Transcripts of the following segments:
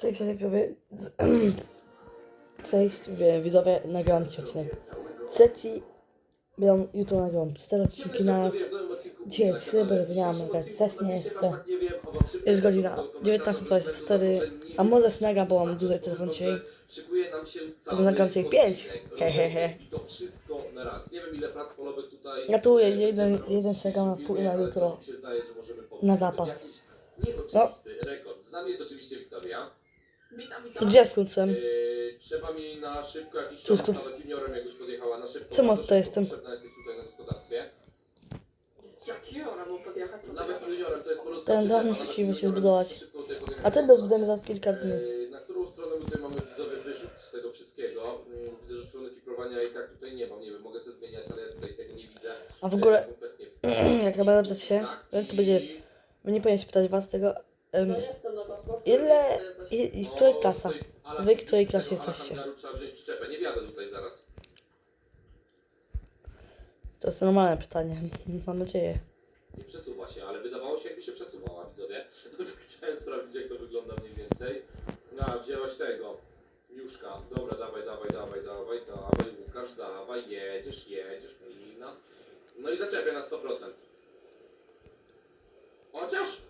Cześć, widzowie. Cześć, wie- widzowie, nagrałem ci odcinek. Trzeci, będą jutro nagrałem cztery odcinki na raz. Dzisiaj trzy, bo mam nagrać wcześniej jeszcze. Jest godzina 19.24, a może się nagram, bo mam duży telefon dzisiaj. Szykuje nam się To nagram dzisiaj pięć. Hehehe. I to wszystko na raz. Nie wiem ile prac polowych tutaj. Gratuluję, jeden, jeden się nagram na pół na jutro. Na zapas. Nieoczywisty rekord. Z nami jest oczywiście Wiktoria. Witam, witam. Gdzie z kluczem? Yy, trzeba mi na szybko jakiś Tu czas, skąd- nawet juniorem jakbyś podjechała na szybko. Czemu to szybko jestem? Potrzebna jesteś tutaj na gospodarstwie. Jak juniora mu podjechać, co Nawet juniorem to jest po prostu Ten dom musimy się juniorem zbudować. szybko tutaj podjechać A ten na rozbudujemy za kilka dni. Yy, Na którą stronę tutaj mamy widzowie wyrzut z tego wszystkiego? Yy, Widzę, że strony kiprowania i tak tutaj nie mam, nie wiem, mogę sobie zmieniać, ale ja tutaj tego nie widzę. A w ogóle, Yy, jak to będę pytać się, Tak, to będzie, nie powinien się pytać was tego, em, No jestem na paszporcie. ile. I, i której O, klasa? Wy której klasie jesteście? To jest normalne pytanie, mam nadzieję. Nie przesuwa się, ale wydawało się jakby się przesuwała, widzowie. No chciałem sprawdzić jak to wygląda mniej więcej. No, wzięłaś tego. Juszka. Dobra, dawaj, dawaj, dawaj, dawaj, dawaj, Łukasz, dawaj, jedziesz, jedziesz, Melina. No i zaczepię na 100%. Chociaż?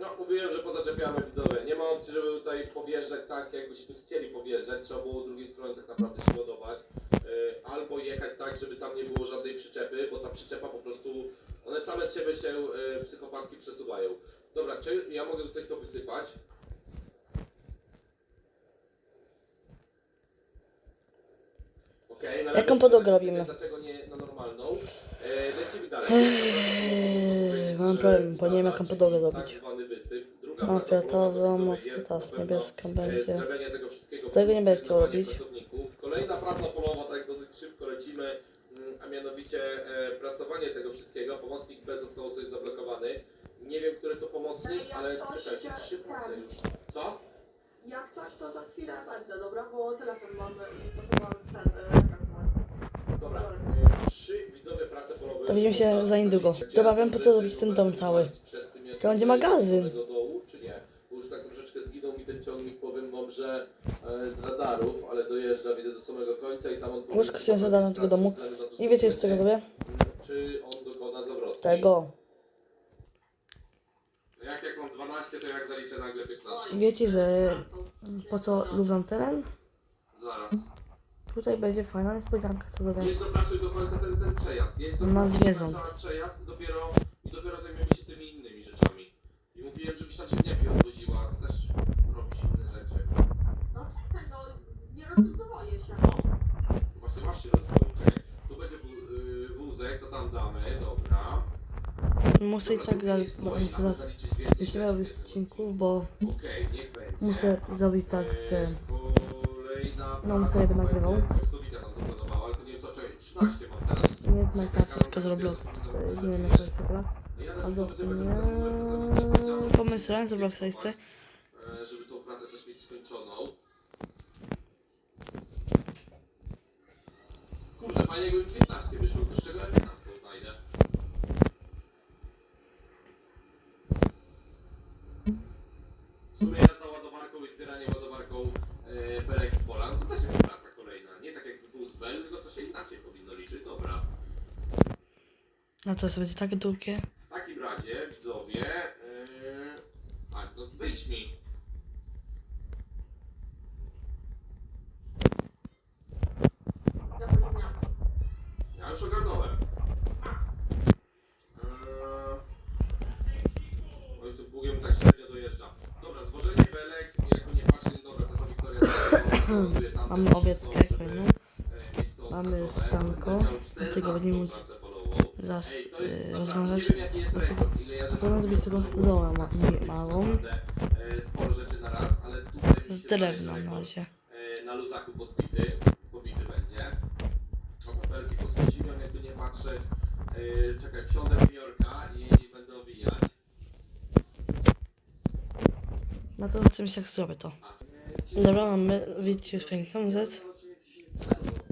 No, mówiłem, że pozaczepiamy widzowie. Opcji, żeby tutaj powjeżdżać tak, jakbyśmy chcieli powjeżdżać. Trzeba było z drugiej strony tak naprawdę się ładować. Yy, albo jechać tak, żeby tam nie było żadnej przyczepy, bo ta przyczepa po prostu, one same z siebie się yy, psychopatki przesuwają. Dobra, czy ja mogę tutaj to wysypać? Na Jaką podłogę robimy? Dlaczego nie na normalną? E, lecimy dalej. Eee, mam problem, bo nie wiem, jaką podłogę Tak robić. zwany wysyp. Mam widzowie, mówcy, pewno, niebieska będzie. Z tego nie będę chciał robić. Kolejna praca polowa, tak dosyć szybko lecimy, mm, a mianowicie e, prasowanie tego wszystkiego. Pomocnik B został coś zablokowany. Nie wiem, który to pomocnik, ale czekajcie, trzy prace już. Co? Jak coś, to za chwilę będę, dobra? Bo telefon mamy i to chyba ten e. Dobra, e, trzy widzowie prace polowe. To widzimy się za niedługo. Dobra, wiem, po co robić ten dom cały. To będzie magazyn. Dołu, czy nie? Bo już tak troszeczkę zginął mi ten że e, z radarów, ale dojeżdża, widzę do samego końca i tam on... Łóżko się zada do tego domu. Ze względu na to, I wiecie, z czego robię? Czy on dokona zawrotu? Tego. Jak jak mam 12, to jak zaliczę nagle 15? Wiecie, że po co równam teren? Zaraz. Tutaj będzie fajna niespodzianka, co robię. Jedź dopracuj do końca ten, ten przejazd. Jedź do Ma końca zwierząt. przejazd i dopiero, i dopiero zajmiemy się tymi innymi rzeczami. I mówiłem, żebyś tam ziemniaki odwoziła, też robisz inne rzeczy. No czekaj, no nie rozbudowaję się. Właśnie masz się rozwój. Tu będzie wó- y, wózek, to tam damy, dobra. Muszę i Dobra, tak tu za, nie stoi, muszę aby za, zaliczyć więcej jeśli rzeczy robić w tym odcinków, bo muszę zrobić tak, że No, muszę to nagrywał. nie wiem co, czekaj, 13 mam teraz. nie jest Minecraft, to z Roblox. Nie wiem, jak to jest gra. Ja Albo też wyzywać, żeby ten numer pracowników chciałem, pomysłem z Robloxa jeszcze. e, Żeby tą pracę też mieć skończoną. Kurde, fajnie jakby 15 wyszło, to z czego ja 15 znajdę? W sumie jazda ładowarką i zbieranie ładowarką e, belek z pola, no to też jest praca kolejna. Nie tak jak z Buzbel, tylko to się inaczej powinno liczyć. Dobra. A to będzie tak długie. W takim razie, widzowie, yy... a no wyjdź mi. Ja już ogarnąłem. Eee... Oj, tu Bugiem tak średnio dojeżdża. Dobra, zwożenie belek, jakby nie patrzeć, no dobra, to to Wiktoria Mamy też owieckę, wszystko, żeby, kolejną. e, mieć to Mamy Do tego 14 będziemy móc yy, naprawdę- rozwiązać. Zrobić robię. taką stodołę ma, nie, małą. E, Sporo rzeczy na raz, ale tutaj mi Z drewna na razie. na luzaku podbity, pobity będzie. A papelki posprząciłem, jakby nie patrzeć. E, czekaj, wsiądę w Jorka i będę owijać. No to chcę się jak zrobię to. Dobra, mamy, widzicie już piękną rzecz.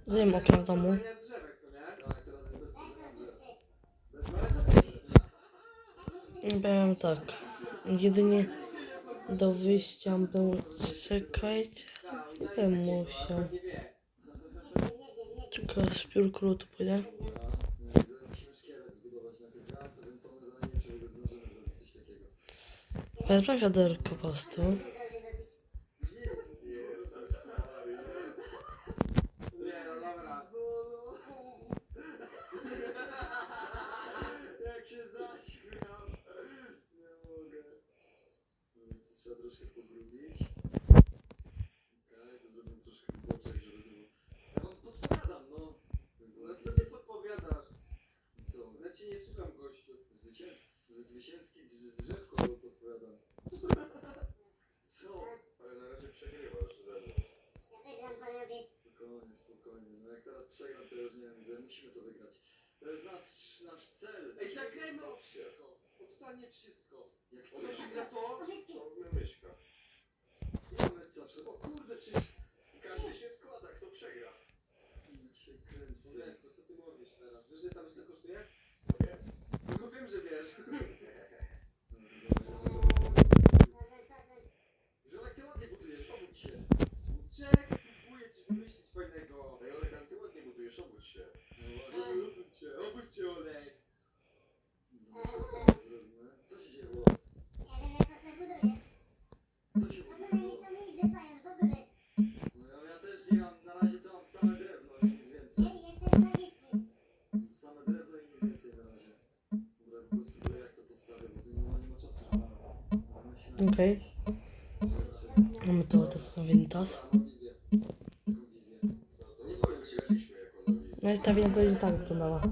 Zrobimy okno w domu. Byłem tak. Jedynie do wyjścia był. Czekajcie, nie wiem, musiał. Tylko z piórku tu pójdę. Wezmę wiaderko po prostu. to się pogrubić. Okej, to zrobię troszkę boczek, żeby było... Ja wam podpowiadam, no. No co ty podpowiadasz? Co? Ja cię nie słucham, gościu. Zwycięstwo, zwycięski drzewko podpowiadam. Co? Ale na razie przegrywasz ze mną. Ja wygram panowie. Spokojnie, spokojnie. No jak teraz przegram, to już nie wiem, że musimy to wygrać. To jest nasz, nasz cel. Ej, zagrajmy o wszystko. O totalnie wszystko. Jak to? Ona wygra to, zawsze, kurde, czy każdy się składa, kto przegra. Cię kręcę. co ty mówisz teraz? Wiesz, że tam źle kosztuje? No Nie. Tylko no wiem, że wiesz. ok? Mamy to, to zostawię tas. No i ta wina to będzie tak wyglądała.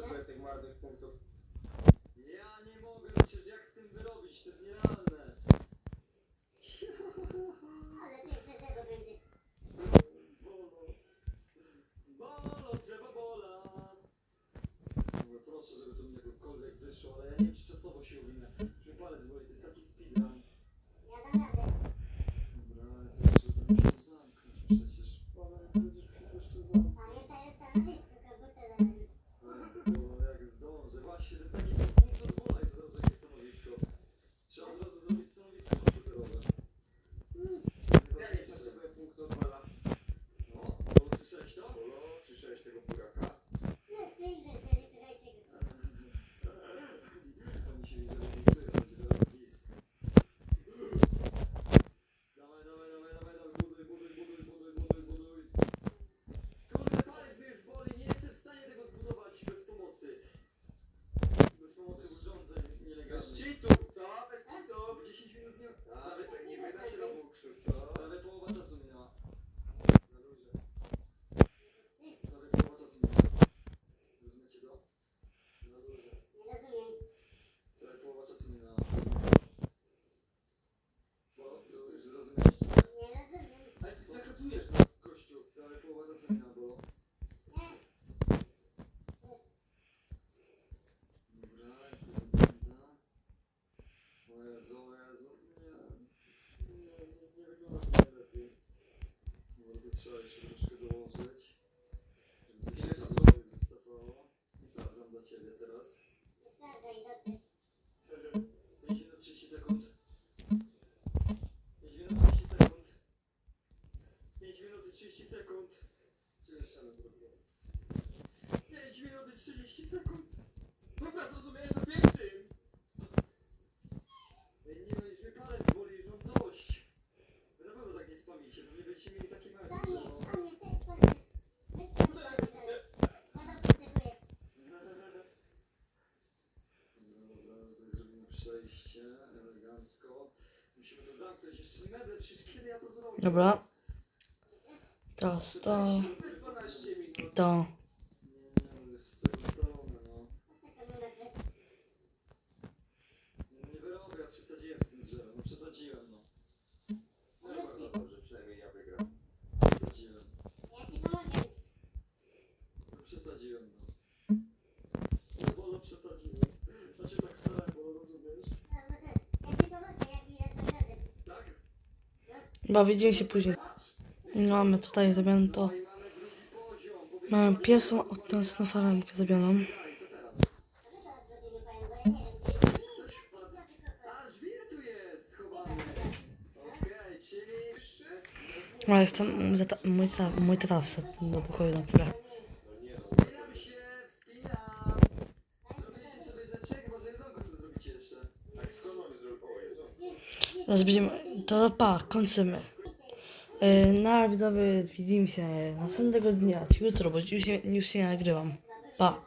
potrzebuję tych marnych punktów. Ja nie mogę, przecież jak z tym wyrobić? To jest nierealne. Ale piękne tego będzie. Bolo. Bolo, trzeba bola. Proszę, żeby to mi jakkolwiek wyszło, ale ja nie wiem, czy czasowo się uwinę. Czy palec boli, to jest 30 sekund. Tu jeszcze na 5 minut i 30 sekund. Dobra, zrozumiałem to pierwszym. Nie no, już mi palec boli, już mam dość. Wy na pewno tak nie spamicie, bo nie będziecie mieli takie małe no. Przejście elegancko. Musimy to zamknąć. Jeszcze nie będę, kiedy ja to zrobię? Dobra. Teraz to, 12 minut. to. No. Przesadziłem no no. No wygram. Przesadziłem. No no. No no tak bo rozumiesz? Tak? Chyba widzimy się później. Mamy tutaj zrobione to. No mamy pierwszą odnosną falemkę zrobioną. I co teraz? Ktoś wpadł. A, żwir tu jest schowany. Okej, czyli... A jestem, za ta, mój, mój tata wszedł do pokoju na chwilę. No no. Będziemy, to pa, kończymy. Yy, na widzowie widzimy się następnego dnia, jutro, bo już, się- już się nagrywam. Pa.